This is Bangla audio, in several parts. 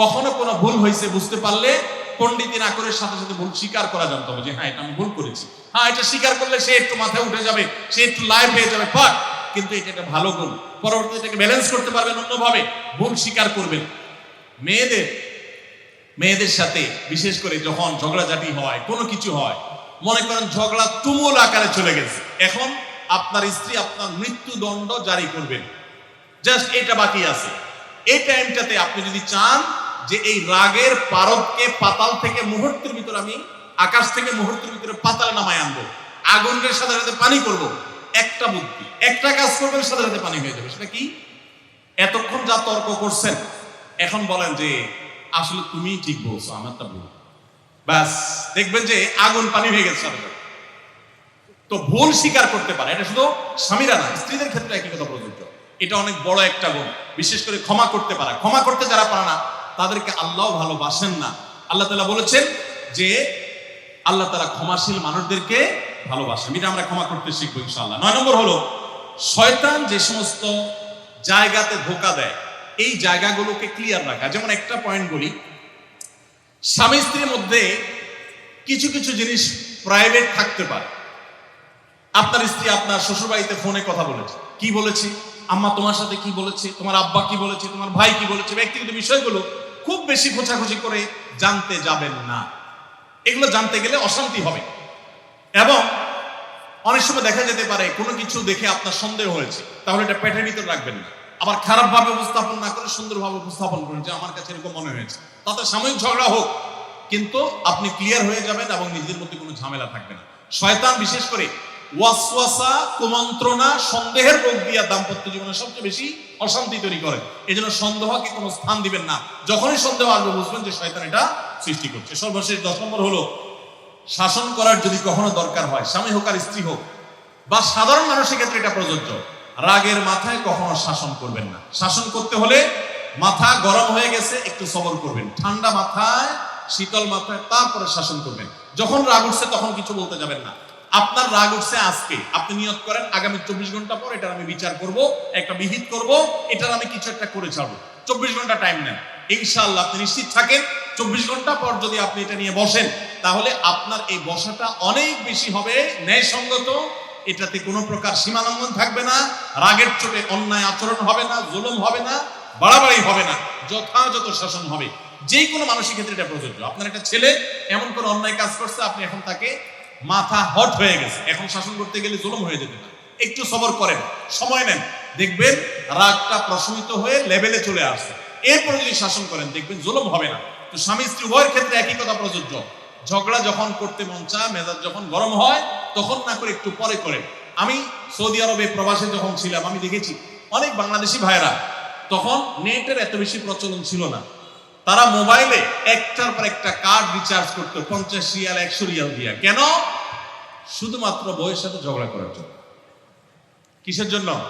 কখনো কোনো ভুল হয়েছে বুঝতে পারলে পণ্ডিতি না করে সাথে সাথে ভুল স্বীকার করা জানতে হবে যে হ্যাঁ এটা আমি ভুল করেছি। হ্যাঁ এটা স্বীকার করলে সে একটু মাথায় উঠে যাবে, সে একটু লাইভ হয়ে যাবে। ফাট কিন্তু এটা একটা ভালো গুণ। পরবর্তীতে এটাকে ব্যালেন্স করতে পারবেন অন্যভাবে। ভুল স্বীকার করবেন। মেয়েদের মেয়েদের সাথে, বিশেষ করে যখন ঝগড়াঝাটি হয়, কোনো কিছু হয়, মনে করেন ঝগড়া তুমুল আকারে চলে গেছে। এখন আপনার স্ত্রী আপনার মৃত্যুদণ্ড জারি করবেন। জাস্ট এটা বাকি আছে। এই টাইমটাতে আপনি যদি চান যে এই রাগের পারদকে পাতাল থেকে মুহূর্তের ভিতর আমি আকাশ থেকে মুহূর্তের ভিতরে পাতালে নামায় আনব। আগুনের সাথে সাথে পানি করব। একটা বুদ্ধি, একটা কাজ করবেন, সাথে সাথে পানি হয়ে যাবে। সেটা কি? এতক্ষণ যা তর্ক করছেন, এখন বলেন যে, আসলে তুমি ঠিক বলছো, আমারটা ভুল। ব্যাস, দেখবেন যে আগুন পানি হয়ে গেছে সাথে। তো ভুল স্বীকার করতে পারে। এটা শুধু স্বামীরা না, স্ত্রীদের ক্ষেত্রে একই কথা প্রযোজ্য। এটা অনেক বড় একটা গুণ। বিশেষ করে ক্ষমা করতে পারা। ক্ষমা করতে যারা পারে না তাদেরকে আল্লাহ ভালোবাসেন না। আল্লাহ তালা বলেছেন যে আল্লাহ তালা ক্ষমাশীল মানুষদেরকে ভালোবাসেন। এটা আমরা ক্ষমা করতে শিখব ইনশাআল্লাহ। নয় নম্বর হলো, শয়তান যে সমস্ত জায়গাতে ধোকা দেয়, এই জায়গাগুলোকে ক্লিয়ার রাখা। যেমন একটা পয়েন্ট বলি, স্বামী স্ত্রীর মধ্যে কিছু কিছু জিনিস প্রাইভেট থাকতে পারে। আপনার স্ত্রী আপনার শ্বশুরবাড়িতে ফোনে কথা বলেছে। কি বলেছে? আম্মা তোমার সাথে কি বলেছে? তোমার আব্বা কি বলেছে? তোমার ভাই কি বলেছে? ব্যক্তিগত বিষয়গুলো খুব বেশি খোঁচাখুচি করে জানতে যাবেন না। এগুলো জানতে গেলে অশান্তি হবে। এবং অনেক সময় দেখা যেতে পারে কোনো কিছু দেখে আপনার সন্দেহ হয়েছে, তাহলে এটা পেটের ভিতর রাখবেন না। আবার খারাপভাবে উপস্থাপন না করে সুন্দরভাবে উপস্থাপন করুন, যে আমার কাছে এরকম মনে হয়েছে। তাতে সাময়িক ঝগড়া হোক, কিন্তু আপনি ক্লিয়ার হয়ে যাবেন এবং নিজের মধ্যে কোনো ঝামেলা থাকবে না। শয়তান বিশেষ করে ওয়াসওয়াসা, কুমন্ত্রণা, সন্দেহের রোগ দিয়া দাম্পত্য জীবনে সবচেয়ে বেশি অশান্তি তৈরি করে। এই জন্য সন্দেহকে কোনো স্থান দিবেন না। যখনই সন্দেহ আসবে, বুঝবেন যে শয়তান এটা সৃষ্টি করছে। সর্বশেষ দশ নম্বর হলো, শাসন করার যদি কখনো দরকার হয়, স্বামী হোক আর স্ত্রী হোক, বা সাধারণ মানুষের ক্ষেত্রে এটা প্রযোজ্য, রাগের মাথায় কখনো শাসন করবেন না। শাসন করতে হলে মাথা গরম হয়ে গেছে, একটু সবর করবেন। ঠান্ডা মাথায়, শীতল মাথায় তারপরে শাসন করবেন। যখন রাগ উঠছে, তখন কিছু বলতে যাবেন না। আপনার রাগ উঠছে আজকে। আপনি নিয়ত করেন, আগামী চব্বিশ ঘণ্টা পর এটার আমি বিচার করব, একটা বিহিত করব, এটার আমি কিছু একটা করে ছাড়বো। চব্বিশ ঘণ্টা টাইম নেন। ইনশাল্লাহ আপনি নিশ্চিত থাকেন, চব্বিশ ঘণ্টা পর যদি আপনি এটা নিয়ে বসেন, তাহলে আপনার এই বসাটা অনেক বেশি হবে। ন্যায়সঙ্গত, এটাতে কোনো প্রকার সীমালঙ্ঘন থাকবে না, রাগের চোটে অন্যায় আচরণ হবে না, জুলুম হবে না, বাড়াবাড়ি হবে না, যথাযথ শাসন হবে। যে কোনো মানুষের ক্ষেত্রে এটা প্রযোজ্য। আপনার একটা ছেলে এমন কোন অন্যায় কাজ করছে, আপনি এখন তাকে মাথা হট হয়ে গেছে। এখন শাসন করতে গেলে জুলুম হয়ে যেতে পারে। একটু সবর করেন, সময় নেন। দেখবেন রাগটা প্রশমিত হয়ে লেভেলে চলে আসছে। এরপরে যদি শাসন করেন, দেখবেন জুলুম হবে না। তো স্বামী স্ত্রী উভয়ের ক্ষেত্রে একই কথা প্রযোজ্য। ঝগড়া যখন করতে মন চায়, মেজাজ যখন গরম হয়, তখন না করে একটু পরে করেন। আমি সৌদি আরবে প্রবাসে যখন ছিলাম, আমি দেখেছি, অনেক বাংলাদেশি ভাইরা তখন নেটের এত বেশি প্রচলন ছিল না। তারা মোবাইলে একটার পর একটা কার্ড রিচার্জ করতো, পঞ্চাশ রিয়াল, একশো রিয়াল দিয়া। কেন? শুধুমাত্র বইয়ের সাথে ঝগড়া করার জন্য। কিসের জন্য?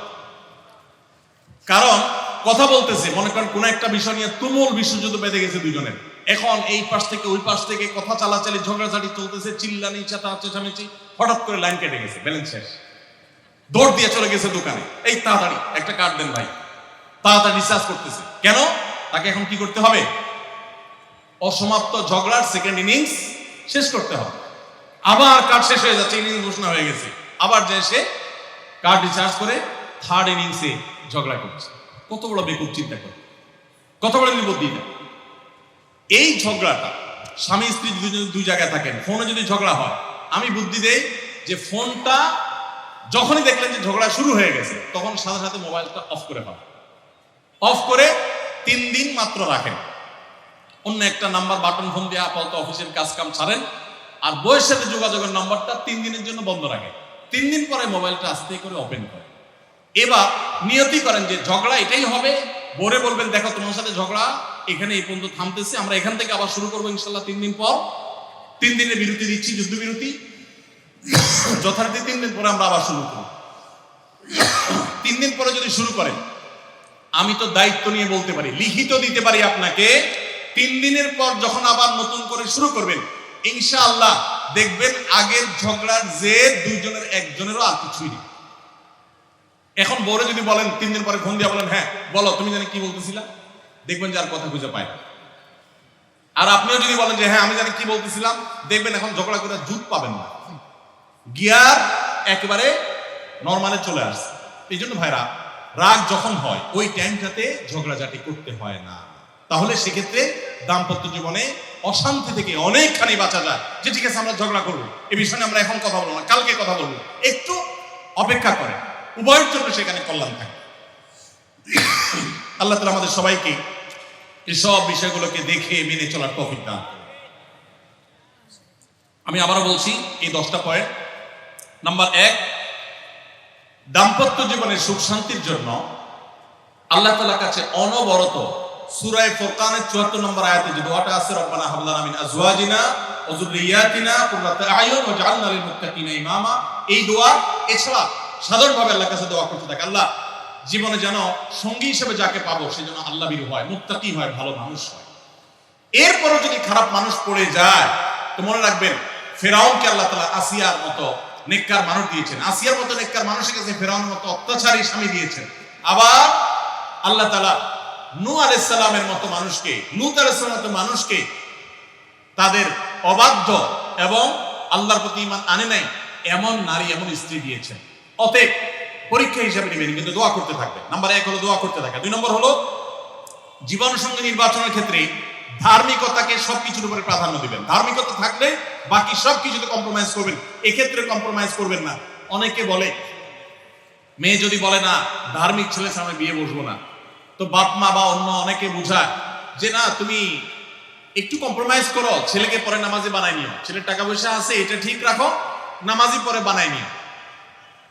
কারণ, কথা বলতেছে, মনে করেন কোন একটা বিষয় নিয়ে তুমুল বিশ্বযুদ্ধ বেঁধে গেছে দুজনের এখন এই পাশ থেকে, ওই পাশ থেকে কথা চালাচালি, ঝগড়াঝাটি চলতেছে, চিল্লানি চাটা চেঁচামেচি, হঠাৎ করে লাইন কেটে গেছে, ব্যালেন্স শেষ। দৌড় দিয়ে চলে গেছে দোকানে। এই তাড়াতাড়ি, একটা কার্ড দেন ভাই। তাড়াতাড়ি রিচার্জ করতেছে। কেন? তাকে এখন কি করতে হবে? অসমাপ্ত ঝগড়ার সেকেন্ড ইনিংস শেষ করতে হবে। আবার কার্ড শেষ হয়ে যাচ্ছে ইনিংস ঘোষণা হয়ে গেছে। আবার যে সে কার্ড রিচার্জ করে থার্ড ইনিংসে ঝগড়া করছে। কত বড় বেকুব চিন্তা করে। কত বড় নিবদ্ধি এই ঝগড়াটা, স্বামী স্ত্রী দুই জায়গায় থাকেন ফোনে যদি ঝগড়া হয়, আমি বুদ্ধি দেই যে ফোনটা যখনই দেখলেন যে ঝগড়া শুরু হয়ে গেছে, তখন সাথে সাথে মোবাইলটা অফ করে পাবেন অফ করে তিন দিন মাত্র রাখেন। অন্য একটা নাম্বার বাটন ফোন দিয়ে আপাতত অফিসের কাজ কাম ছাড়েন। আর বইয়ের সাথে যোগাযোগের নাম্বারটা তিন দিনের জন্য বন্ধ রাখেন। তিন দিন পরে মোবাইলটা আস্তে করে ওপেন করেন। এবার নিয়তি করেন যে ঝগড়া এটাই হবে। বোরে বলবেন, দেখো, তোমার সাথে ঝগড়া, এখানে এই পর্যন্ত থামতেছে। আমরা এখান থেকে আবার শুরু করব ইনশাল্লাহ তিন দিন পর। তিন দিনের বিরতি দিচ্ছি, যুদ্ধ বিরতি। যথারীতি তিন দিন পরে আমরা আবার শুরু করব। তিন দিন পরে যদি শুরু করেন আমি তো দায়িত্ব নিয়ে বলতে পারি, লিখিত দিতে পারি আপনাকে। তিন দিনের পর যখন আবার নতুন করে শুরু করবেন, ইনশাআল্লাহ দেখবেন আগের ঝগড়ার যে দুইজনের একজনেরও আর কিছুই নেই। এখন বড় যদি বলেন, তিন দিন পরে ফোন দিয়ে বলেন হ্যাঁ বলো, তুমি জানি কি বলতেছিলা? দেখবেন যে আর কথা খুঁজে পায় আর আপনিও যদি বলেন যে হ্যাঁ আমি জানি কি বলতেছিলাম, দেখবেন এখন ঝগড়া করে জুত পাবেন না। গিয়ার একেবারে নর্মালে চলে আসছে। এই জন্য ভাইরা রাগ যখন হয়, ওই টাইমটাতে ঝগড়াঝাটি করতে হয় না। তাহলে সেক্ষেত্রে দাম্পত্য জীবনে অশান্তি থেকে অনেকখানি বাঁচা যায় যে, ঠিক আছে, আমরা ঝগড়া করব। এ বিষয়ে আমরা এখন কথা বলব না, কালকে কথা বলব। একটু অপেক্ষা করে উভয়ের জন্য সেখানে কল্যাণ থাকে। আল্লাহ তালা আমাদের সবাইকে এসব বিষয়গুলোকে দেখে মেনে চলার তফিক দান আমি আবারও বলছি, এই দশটা পয়েন্ট। নাম্বার এক দাম্পত্য জীবনের সুখ শান্তির জন্য আল্লাহ তালার কাছে অনবরত সুরায় ফোরকানের চুয়াত্তর নম্বর আয়াতে যে দোয়াটা আছে, রব্বানা হাবলানা মিন আজওয়াজিনা ওয়া যুররিয়াতিনা কুররাতা আয়ুন ওয়া জাআলনা লিল মুত্তাকিনা ইমামা। এই দোয়া, এছাড়া সাধারণভাবে আল্লাহর কাছে দোয়া করতে থাকে, আল্লাহ, জীবনে যেন সঙ্গী হিসেবে যাকে পাবো, সে যেন আল্লাহ বীর হয়, মুত্তাকি হয়, ভালো মানুষ হয়। এরপরও যদি খারাপ মানুষ পড়ে যায়, তো মনে রাখবেন, ফেরাউনকে আল্লাহ তালা আসিয়ার মতো নেককার মানুষ দিয়েছেন। আসিয়ার মতো নেককার মানুষের কাছে ফেরাউনের মতো অত্যাচারী স্বামী দিয়েছেন। আবার আল্লাহ তালা নু আলাইসাল্লামের মতো মানুষকে, লুত আলাইসাল্লামের মতো মানুষকে তাদের অবাধ্য এবং আল্লাহর প্রতি ইমান আনে নাই, এমন নারী, এমন স্ত্রী দিয়েছেন। অতএব পরীক্ষা হিসাবে নেবেন, কিন্তু দোয়া করতে থাকবে নাম্বার এক হলো দোয়া করতে থাকা। দুই নম্বর হলো জীবন সঙ্গী নির্বাচনের ক্ষেত্রে ধার্মিকতাকে সবকিছুর উপরে প্রাধান্য দিবেন। ধার্মিকতা থাকলে বাকি সবকিছুতে কম্প্রোমাইজ করবেন। এক্ষেত্রে কম্প্রোমাইজ করবেন না। অনেকে বলে, মেয়ে যদি বলে না, ধার্মিক ছেলের সামনে বিয়ে বসবো না। তো বাপ মা বা অন্য অনেকে বুঝায় যে, না, তুমি একটু কম্প্রোমাইজ করো। ছেলেকে পরে নামাজি বানাই নিও। ছেলের টাকা পয়সা আছে, এটা ঠিক রাখো। নামাজি পরে বানাই নিও।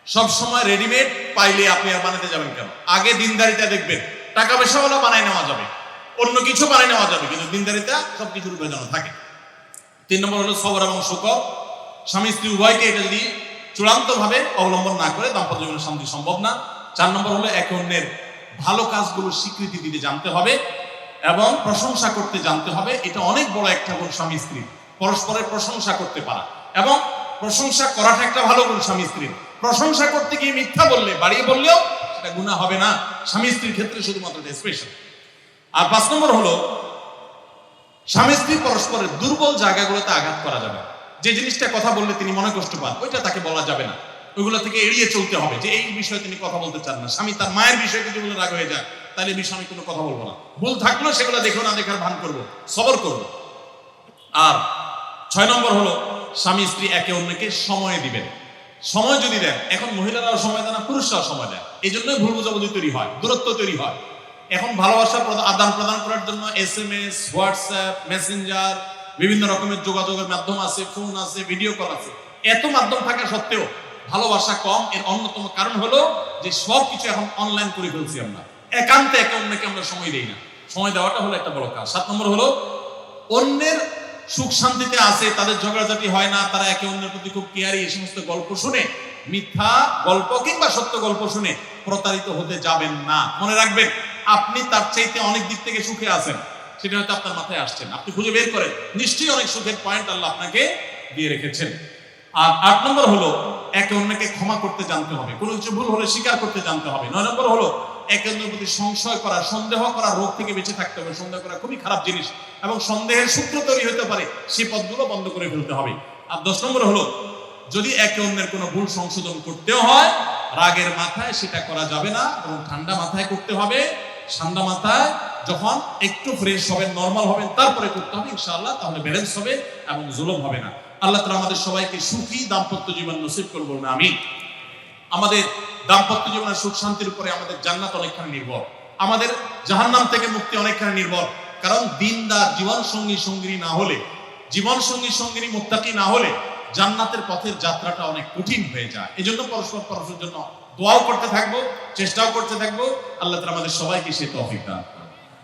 সব সময় রেডিমেড পাইলে আপনি আর বানাতে যাবেন কেন? আগে দিনদারিটা দেখবেন। টাকা পয়সাওয়ালা বানাই নেওয়া যাবে। অন্য কিছু বানাই নেওয়া যাবে, কিন্তু দিনদারিতা সবকিছুর উপরে যেন থাকে। তিন নম্বর হলো সবর এবং সুখ স্বামী স্ত্রী উভয়কে এটা যদি চূড়ান্ত ভাবে অবলম্বন না করে, দাম্পত্য জীবনে শান্তি সম্ভব না। চার নম্বর হলো একে অন্যের ভালো কাজগুলোর স্বীকৃতি দিতে জানতে হবে এবং প্রশংসা করতে জানতে হবে। এটা অনেক বড় একটা গুণ স্বামী স্ত্রী পরস্পরের প্রশংসা করতে পারা। এবং প্রশংসা করাটা একটা ভালো গুণ স্বামী স্ত্রীর। প্রশংসা করতে গিয়ে মিথ্যা বললে, বাড়িয়ে বললেও সেটা গুণা হবে না। স্বামী স্ত্রীর ক্ষেত্রে শুধুমাত্র স্পেশাল আর পাঁচ নম্বর হলো, স্বামী স্ত্রী পরস্পরের দুর্বল জায়গাগুলোতে আঘাত করা যাবে। যে জিনিসটা কথা বললে তিনি মনে কষ্ট পান, ওইটা তাকে বলা যাবে না। ওইগুলো থেকে এড়িয়ে চলতে হবে যে এই বিষয়ে তিনি কথা বলতে চান না। স্বামী তার মায়ের বিষয়ে যদি বলে রাগ হয়ে যায়, তাহলে বিষয়ে আমি কোনো কথা বলব না। ভুল থাকলেও সেগুলো দেখেও না দেখার ভান করব, সবর করব। আর ছয় নম্বর হলো, স্বামী স্ত্রী একে অন্যকে সময় দিবেন। সময় যদি দেন, এখন মহিলারাও সময় দেন না, পুরুষরাও সময় দেন এই জন্যই ভুল বোঝাবুঝি তৈরি হয়, দূরত্ব তৈরি হয়। এখন ভালোবাসা আদান প্রদান করার জন্য S M S WhatsApp messenger বিভিন্ন রকমের যোগাযোগের মাধ্যম আছে ফোন আছে ভিডিও কল আছে। এত মাধ্যম থাকা সত্ত্বেও ভালোবাসা কম। এর অন্যতম কারণ হলো যে সব কিছু এখন অনলাইন করে ফেলছি আমরা। একান্তে একে অন্যকে আমরা সময় দেই না। সময় দেওয়াটা হলো একটা বড় কাজ। সাত নম্বর হলো, অন্যের সুখ শান্তিতে আছে, তাদের ঝগড়াঝাটি হয় না, তারা একে অন্যের প্রতি খুব কেয়ারি, এই সমস্ত গল্প শুনে, মিথ্যা গল্প কিংবা সত্য গল্প শুনে প্রতারিত হতে যাবেন না। মনে রাখবেন আপনি তার চাইতে অনেক দিক থেকে সুখে আছেন, সেটা হয়তো আপনার মাথায় আসছেন আপনি খুঁজে বের করেন, নিশ্চয়ই অনেক সুখের পয়েন্ট আল্লাহ আপনাকে দিয়ে রেখেছেন। আর আট নম্বর হলো, একে অন্যকে ক্ষমা করতে জানতে হবে। কোনো কিছু ভুল হলে স্বীকার করতে জানতে হবে। নয় নম্বর হলো, একে অন্যের প্রতি সংশয় করা, সন্দেহ করা, রোগ থেকে বেঁচে থাকতে হবে। সন্দেহ করা খুবই খারাপ জিনিস এবং সন্দেহের সূত্র তৈরি হতে পারে সেই পথগুলো বন্ধ করে ফেলতে হবে। আর দশ নম্বর হলো, যদি একে অন্যের কোনো ভুল সংশোধন করতেও হয়, রাগের মাথায় সেটা করা যাবে না এবং ঠান্ডা মাথায় করতে হবে। ঠান্ডা মাথায় যখন একটু ফ্রেশ হবেন নর্মাল হবেন তারপরে করতে হবে, ইনশাআল্লাহ, তাহলে ব্যালেন্স হবে এবং জুলুম হবে না। আল্লাহ তালা আমাদের সবাইকে সুখী দাম্পত্য জীবন নসিব করব না আমি আমাদের দাম্পত্য জীবনের সুখ শান্তির উপরে আমাদের জান্নাত অনেকখানি নির্ভর। আমাদের জাহান্নাম থেকে মুক্তি অনেকখানি নির্ভর। কারণ দিনদার জীবন সঙ্গী সঙ্গিনী না হলে জীবন সঙ্গী সঙ্গিনী মুক্তাকি না হলে জান্নাতের পথের যাত্রাটা অনেক কঠিন হয়ে যায়। এজন্য পরস্পর পরস্পরের জন্য দোয়াও করতে থাকব চেষ্টাও করতে থাকব আল্লাহ তালা আমাদের সবাইকে সে তফিক দান।